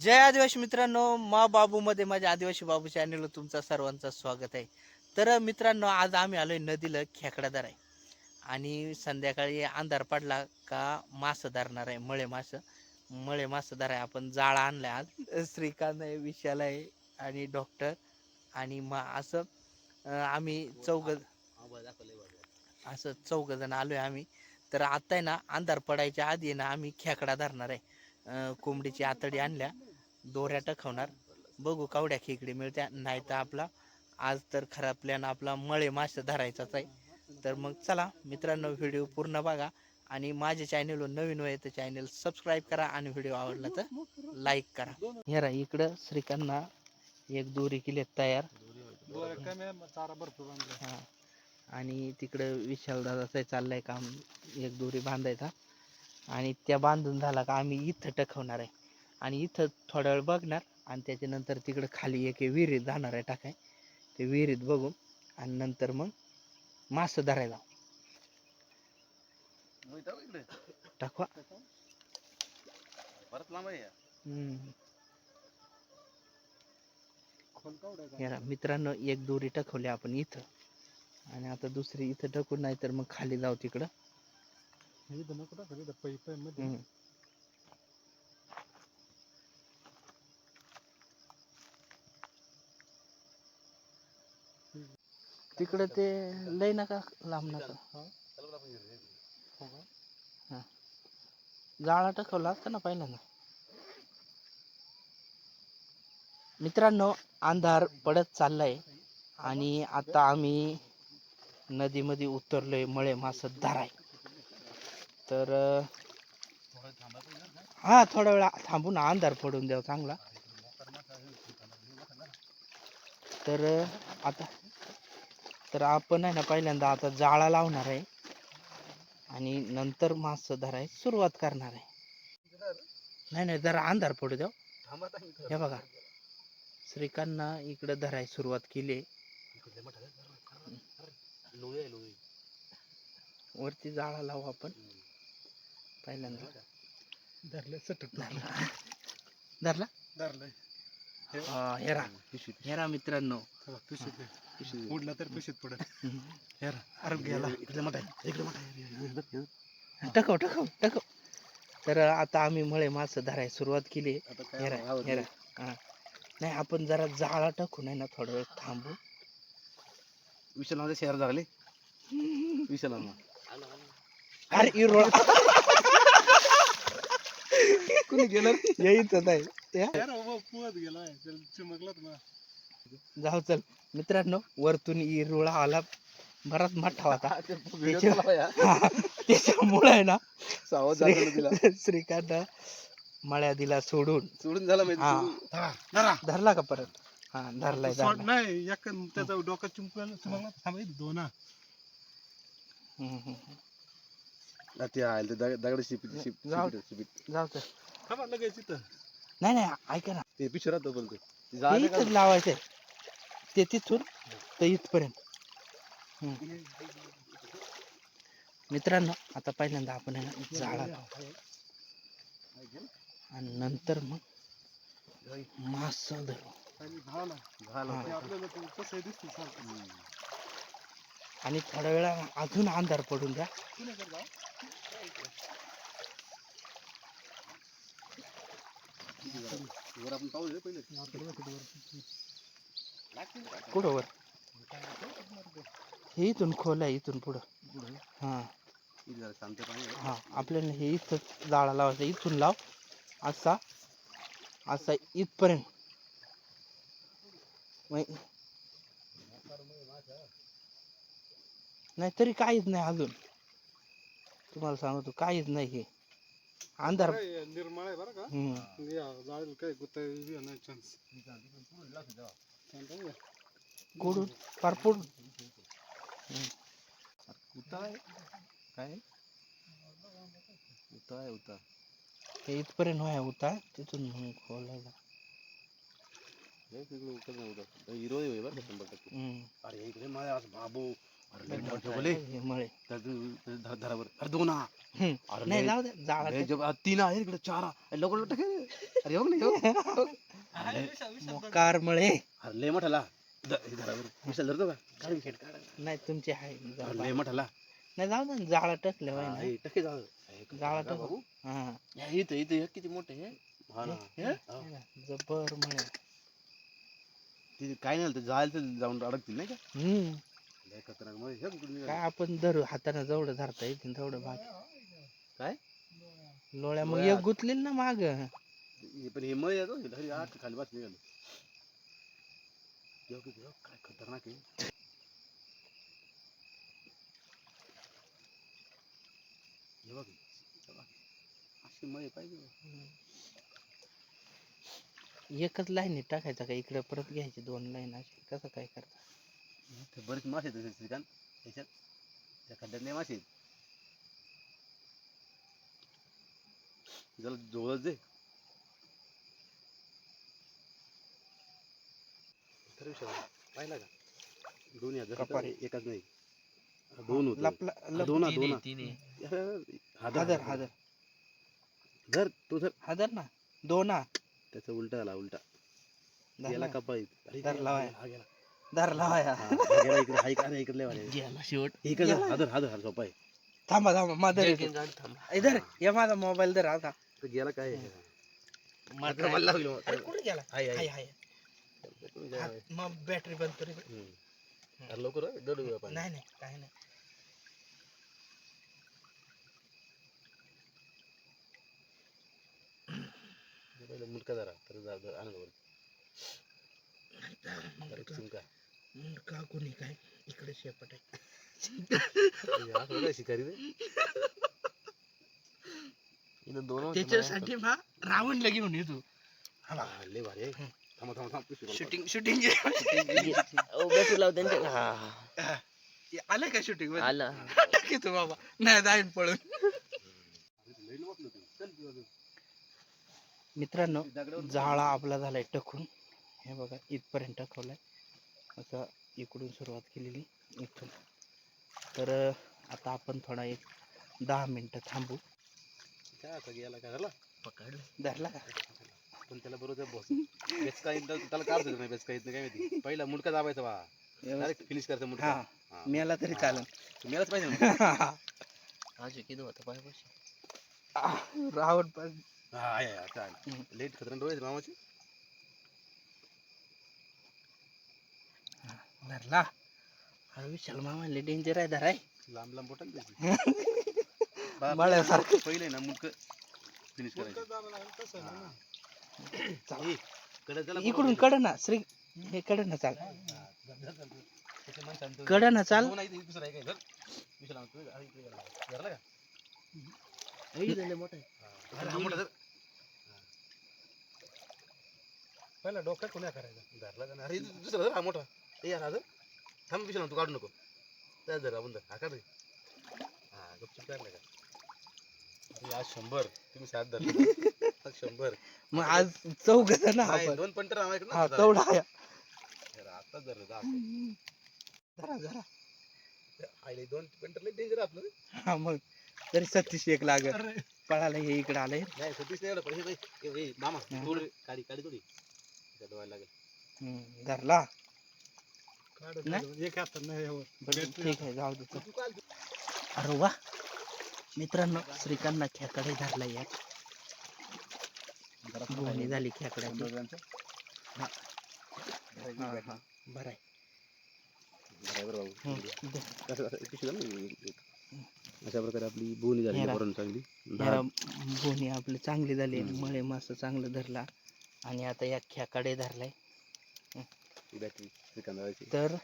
जय आदिवासी मित्रांनो मा बाबूमध्ये माझ्या आदिवासी बाबू चॅनेलवर तुमचा सर्वांचं स्वागत आहे. तर मित्रांनो आज आम्ही आलोय नदीला खेकडादार आहे. आणि संध्याकाळी अंधार पडला का मासं धरणार आहे मळे मासं. मळे मासं धराय आपण जाळा आणलाय आज. श्रीकांत आहे विशाल आहे आणि डॉक्टर आणि मग असं आम्ही चौघ असं चौघ जण आलोय आम्ही. तर आता आहे ना अंधार पडायच्या आधी ना आम्ही खेकडा धरणार आहे. कोंबडीची आतडी आणल्या. दोऱ्या टखवणार बघू कावड्या खेकडे मिळत्या. नाही तर आपला आज तर खरा प्लॅन आपला मळे मासे धरायचाच आहे. तर मग चला मित्रांनो व्हिडिओ पूर्ण बघा. आणि माझ्या चॅनलवर नवीन आहे तर चॅनल सबस्क्राईब करा आणि व्हिडिओ आवडला तर लाईक करा. हेरा इकडं श्रीकांना एक दोरी केली तयार. हा. आणि तिकडं विशाल दादाचं चाललंय काम. एक दोरी बांधायचा. आणि त्या बांधून झाला का आम्ही इथं टकवणार आहे. आणि इथं थोडा वेळ बघणार आणि त्याच्यानंतर तिकडं खाली एक विहिरीत जाणार आहे टाकाय. ते विहिरीत बघू आणि नंतर मग मासं धरायला टाकवा परत लांब याला मित्रांनो एक दोरी टकवली आपण इथं. आणि आता दुसरी इथं टकून नाही तर मग खाली जाऊ तिकडं इथं नको टाकू इथं पै पै मध्ये हम्म. तिकडे ते लय नका लांब नका. गाळा जाळा टाकवला असता ना पहिल्यांदा. मित्रांनो अंधार पडत चाललाय आणि आता आम्ही नदीमध्ये उतरलोय मळे मास धराय. तर हा थोडा वेळ ना अंधार पडून द्यावा चांगला. तर आता तर आपण आहे ना पहिल्यांदा आता जाळा लावणार आहे. आणि नंतर मास धराय सुरुवात करणार आहे. नाही नाही जरा अंधार पडू द्या हे. बघा. श्रीकांतनं इकडे धराय सुरुवात केली वरती जाळा लावू आपण. पहिल्यांदा. धरले सटक धरला. धरला? धरलंय. हा, हेरा हेरा मित्रांनो. उडला तर पिशीत पडत. यार अरे गेला इकडे मोठा आहे इकडे मोठा आहे. टकव टकव टकव. तर आता आम्ही मळे मास धराय सुरुवात केली. हेरा हेरा हा. नाही आपण जरा जाळा टाकू नाही ना थोडा वेळ थांबू. विशाल शेअर झाले विशाल अरे इरोळा कुणी गेलं? नाही. या. पुवत गेला चिमकलात ना जाऊ चल. मित्रांनो वरतून इरुळा आला. बराच मोठा होता. त्याच्या- त्याच्यामुळे आहे ना श्रीकांत मळ्या दिला सोडून. सोडून झाला हा. धरला का परत? हा धरलाय नाही एक त्याचा डोकं चिमकलं चिमकला थांब दोन. ते आहे दगड शिपीत शिप जाऊ. शिपीत जाऊ चल. थांबा लगेच इथं. नाही नाही ऐका ना. ते पिशवी राहतो बोलतो ते इथंच लावायचंय. ते तिथून ते इथपर्यंत. मित्रांनो आता पहिल्यांदा आपण आहे ना जाळा लावू. आणि नंतर मग मास धरू. आणि थोड्या वेळा अजून अंधार पडून द्या. वर आपण पाहू दे पहिले कुठं वर? हे इथून खोल आहे इथून पुढं. हा. शांत पाणी आपल्याला हे इथं जाळा लावायचं इथून लाव. असा. असा इथपर्यंत. नाही तरी काहीच नाही अजून. तुम्हाला सांगतो काहीच नाही हे. अंधार. काय निर्मळ आहे बरं का? हम्म. या जाळीला काय गुत्ता नाही चान्स कुठून? पारपूड उता आहे. काय? उता आहे उता हे इथपर्यंत होय होता तिथून खोलायला. तिकडे उतर नाही उता हिरो आहे बरं का शंभर टक्के. हम्म. अरे इकडे माझ्या आज बाबू. दोन नाही जाऊ दे जाळा तीन आहे इकडे चार हा. लवकर लवकर टाक. अरे हो ना, हो. अरे लय मोठाला. धरावर. धरतो का? काढ नाही तुमचे आहे. लय मोठाला. नाही जाऊ दे जाळा टकले टक्के जाऊ जाळा. टाक. हा. इथं इथं किती मोठे हा? जबर मळे. ते काय नाही जायला तर जाऊन अडकतील नाही का? हम्म. लय खतरनाक. मध्ये हे कुठून निघाले? काय आपण धरू हाताने जेवढं धरता येईल तेवढं भाग. काय? लोळ्या मग लोळ्या. एक गुतलेल ना माग. हे पण हे मय येतो. घरी आत खाली बस निघाले. देव की देव, काय खतरनाक आहे. हे बघ हे बघ. अशी मय पाहिजे बघ. एकच लाईन टाकायचा का? इकडे परत घ्यायची दोन लाईन अशी. कसं काय करता? इथे बरेच मासे आहेत श्रीकांत त्याच्यात त्या खड्ड्यात नाही मासे आहेत जरा जवळच दे खरं विषय आहे. पाहिला का दोन्ही हजार कपारी. एकाच नाही दोन होते लपला लप- दोन हा, तीन दोन हा. तीन आहे. हादर हादर हादर हादर धर तू धर हादर ना दोन हा त्याचा उलटा आला उलटा धरला गेला कपाळी अरे, धरला हा. गेला, हा गेला धरला वाया. हा, हा गेला हा शेवट. थांबा थांबा माझा इधर ये माझा मोबाईल धर आता. तो गेला काय? मग. बॅटरी बंद कर. अरे लवकर हं. नाही नाही काय नाही. मुलगा जरा तर आनंद का कोणी काय? इकडे शेपट आहे. हे शिकारी दोन त्याच्यासाठी हा रावणला घेऊन येतो. हा, लय भारी. थांबा थांबा थांबा. शूटिंग शूटिंग आलं का शूटिंग आला. तू बाबा. नाही जाईन पळून. मित्रांनो जाळा आपला झालाय टकून. हे बघा इथपर्यंत टकवलाय असं इकडून सुरुवात केलेली इथून. तर आता आपण थोडा एक दहा मिनिटं थांबू. काय आता गेला काय झाला? पकडलं. धरला का? पण त्याला बरोबर बस बेच काय त्याला काढतो नाही बेच काही काय माहिती. पहिला मुडका दाबायचा बा. डायरेक्ट फिनिश करायचा मुडका. हा. हा. मेला तरी चालेल. तुम्ही पाहिजे ना. आज किती होता? पायपाशी रावण पण. हा आहे आहे, आता. हम्म. लेट खतरन डोळे आहेत मामाचे. धरला हा विशाल मामाले डेंजर आहे धराय लांब लांब बोटाल त्याची बा- मळ्यासारखं. पहिले ना मुडक फिनिश करायचं. ए, कडे चला इकडून. कड ना श्री हे कड ना चाल कड ना चाल. अरे. अरे. पहिला डोक्यात कोण्या करायचा धरला? अरे, हा मोठा. हा. थांब तू काढू नको त्या आपण हा काढ रे हा गपचूप काढला का आज शंभर तुम्ही सात धर आज शंभर। मग आज चौघ ना नाही, आपण. दोन पंटर आम्हाला हा तेवढा आहे. आता धरलं जरा जरा आईले दोन पंटर लय डेंजर आपलं रे. हा मग तरी सत्तीस एक लागत पळाला हे इकडे आलंय. नाही सतीश नाही. ए, ए, मामा हा. थोडी. काढी काढी थोडी. डोळ्याला लागेल. हम्म, धरला. नाही? नाही. एक हातात नाही यावर बरं ठीक आहे जाऊ दे चल. तू काढ. अरे वा मित्रांनो श्रीकांतला खेकडे धरला या गोणी झाली खेकड्याची दोघांचं. हा. बरं, हा, बरं, हा. बरं आहे. बरं, बाबू. हम्म, दे. असं- असं पिशवी घाल ना, एक- एक. अशा प्रकारे आपली बोनी झाली हेरा. वरून चांगली ह्या गोणी आपली चांगली झाली हम्म. मळे मस्त चांगलं धरला आणि आता या खेकडे धरलाय बॅटरी तर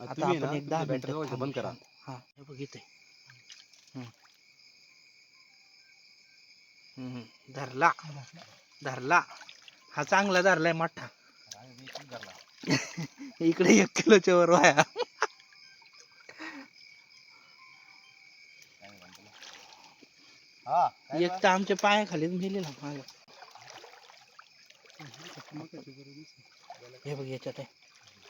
आता आपण एक दहा मिनिटं बंद करा. हा धरला. धरला. हा चांगला धरलाय मोठा. इकडे एक किलोच्या वर वाया. एक तर आमच्या पायाखालीच मेली ना माग हे बघ याच्यात आहे.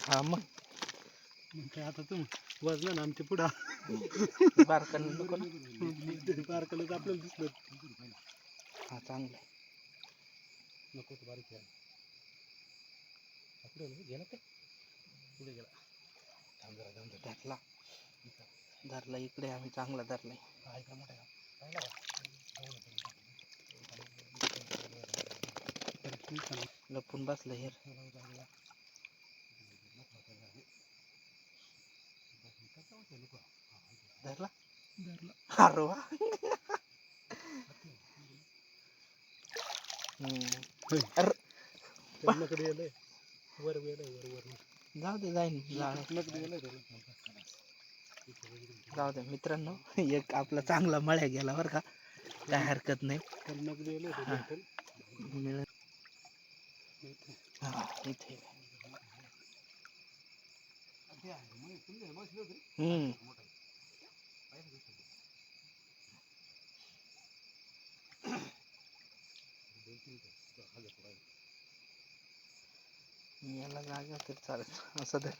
हा. मग. आता तुम वजन आमच्या पुढं. बारकाने नको ना. बारकालाच आपल्याला दिसलं. हा चांगलं. आहे. नको तो बारीक आहे हा, पुढे गेला गेला पुढे गेला. थांब जरा थांब जरा. धरला. धरला इकडे आम्ही चांगला धरलाय. हा, मोठा आहे का? पाहिला का? लपून बसलं धरला? अरे वा. वर वर जाऊ दे जाईन. जाऊ दे मित्रांनो एक आपला चांगला मळ्या गेला बरं का. काय हरकत नाही. हा. मिळेल. हा इथे हम्म याला जागा तर चालेल असं तर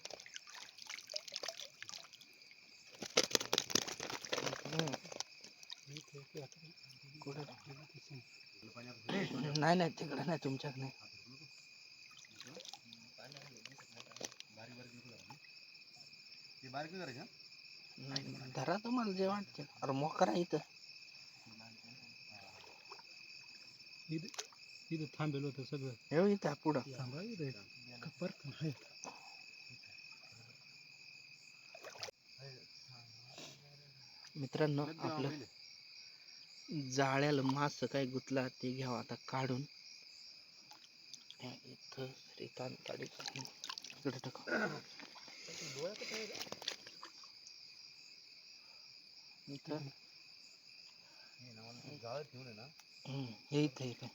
हम्म. इथे- इथे आता कुठे इथे सम- नाही नाही तिकडे नाही तुमच्याकडे नाही ते बारीक नाही करायचं? धरा तुम्हाला जे वाटते. अरे मोकरा इथं. इथे इथे थांबेल होतं सगळं. हे इथं पुढं. थांबा इथे कपर मित्रांनो आपलं. जाळ्याला मास काय गुतला ते घ्यावं आता काढून. हे इथं श्रीकांत काढी इकडे टाका. इथं हे इथे इथे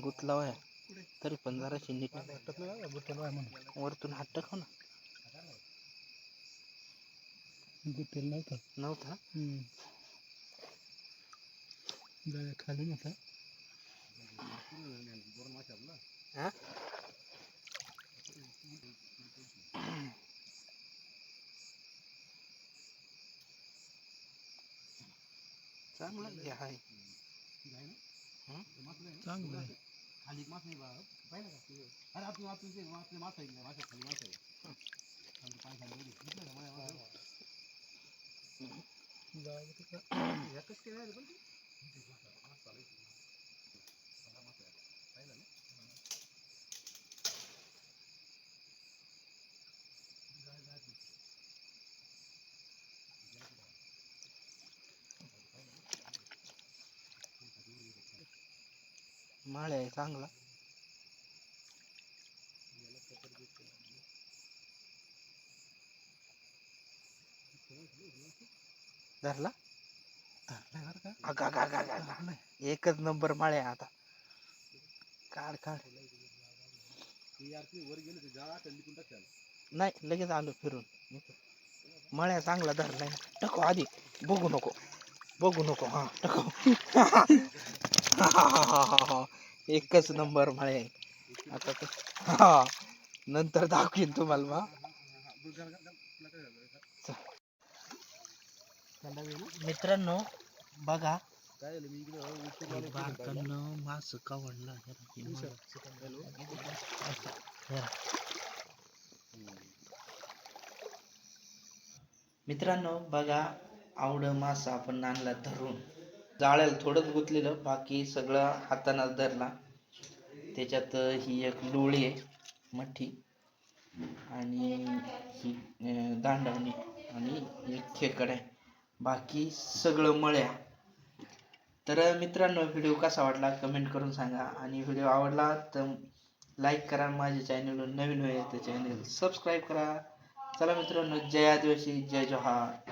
गुतलाव आहे. तरी पण जराशी नीट वरतून हात टाकव ना. गुतेल नव्हता? हम्म. नव्हता खाली नव्हता चांगला घ्या आहे. चांगलं आहे. खाली एक मास नाही बा पाहिलं का? अरे आपण आपण ते. आपले मास आहे मासा खाली आहे आमचं पाय खाली नाही पण ते? मास चालायचं. चांगला मास आहे. पाहिलं ना? माळ आहे चांगला. धरला? एकच नंबर माळे आता. काढ काढ. नाही लगेच आलो फिरून. मळ्या चांगला धरलाय. टको आधी. बघू नको. बघू नको. हा टाको एकच नंबर मळे आहे आता तर हा नंतर दाखवीन तुम्हाला मग? मित्रांनो बघा मास. हॅलो मित्रांनो बघा आवड मासा आपण आणला धरून जाळ्याला थोडंच गुतलेलं बाकी सगळं हातानं धरला. त्याच्यात ही एक लोळी आहे मठी. आणि ही दांडवणी. आणि एक खेकड. आहे बाकी सगळं मळ्या. तर मित्रांनो व्हिडिओ कसा वाटला कमेंट करून सांगा. आणि व्हिडिओ आवडला तर लाईक करा. माझ्या चॅनलवर नवीन होईल तर चॅनल सबस्क्राईब करा. चला मित्रांनो जय आदिवासी जय जोहार.